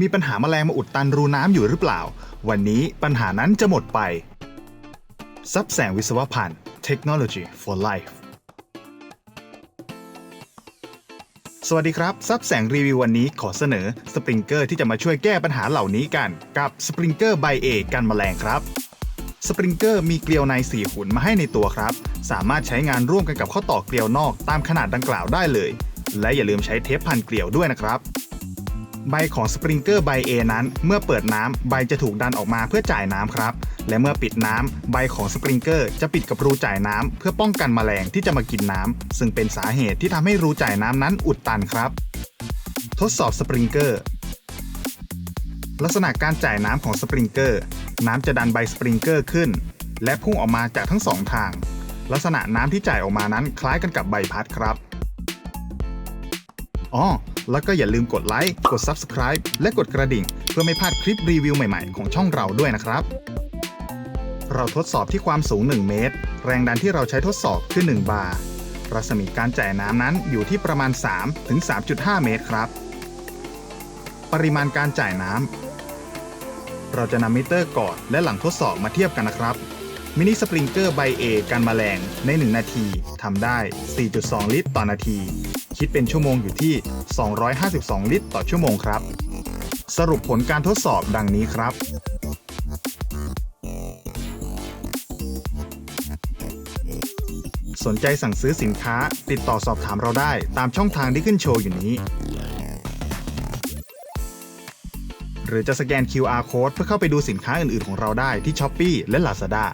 มีปัญหาแมลงมาอุดตันรูน้ำอยู่หรือเปล่า วันนี้ปัญหานั้นจะหมดไปซับแสงวิศวพันธ์ Technology for Life สวัสดีครับ ซับแสงรีวิววันนี้ขอเสนอสปริงเกอร์ที่จะมาช่วยแก้ปัญหาเหล่านี้กัน กับสปริงเกอร์ไบเอกันแมลงครับ สปริงเกอร์มีเกลียวใน 4 หุ่นมาให้ในตัวครับ สามารถใช้งานร่วมกันกับข้อต่อเกลียวนอกตามขนาดดังกล่าวได้เลย และอย่าลืมใช้เทปพันเกลียวด้วยนะครับ ใบของสปริงเกอร์ใบ A นั้น เมื่อเปิดน้ำใบจะถูกดันออกมาเพื่อจ่ายน้ำครับ และเมื่อปิดน้ำใบของสปริงเกอร์จะปิดกับรูจ่ายน้ำเพื่อป้องกันแมลงที่จะมากินน้ำซึ่งเป็นสาเหตุที่ทำให้รูจ่ายน้ำนั้นอุดตันครับ ทดสอบสปริงเกอร์ลักษณะการจ่ายน้ำของสปริงเกอร์น้ำจะดันใบสปริงเกอร์ขึ้น และพุ่งออกมาจากทั้งสองทาง ลักษณะน้ำที่จ่ายออกมานั้นคล้ายกันกับใบพัดครับอ๋อ แล้วก็อย่าลืมกดไลค์ กด Subscribe และกดกระดิ่ง เพื่อไม่พลาดคลิปรีวิวใหม่ๆ ของช่องเราด้วยนะครับ เราทดสอบที่ความสูง 1 เมตร แรงดันที่เราใช้ทดสอบคือ 1 บาร์ รัศมีการจ่ายน้ำนั้นอยู่ที่ประมาณ 3 ถึง 3.5 เมตรครับ ปริมาณการจ่ายน้ำ เราจะนำมิเตอร์ก่อนและหลังทดสอบมาเทียบกันนะครับมินิสปริงเกอร์ใบเอกันแมลงใน 1 นาทีทำได้ 4.2 ลิตรต่อนาที คิดเป็นชั่วโมงอยู่ที่ 252 ลิตรต่อชั่วโมงครับ สรุปผลการทดสอบดังนี้ครับ สนใจสั่งซื้อสินค้าติดต่อสอบถามเราได้ตามช่องทางที่ขึ้นโชว์อยู่นี้ หรือจะสแกน QR code เพื่อเข้าไปดูสินค้าอื่นๆของเราได้ที่ Shopee และ Lazada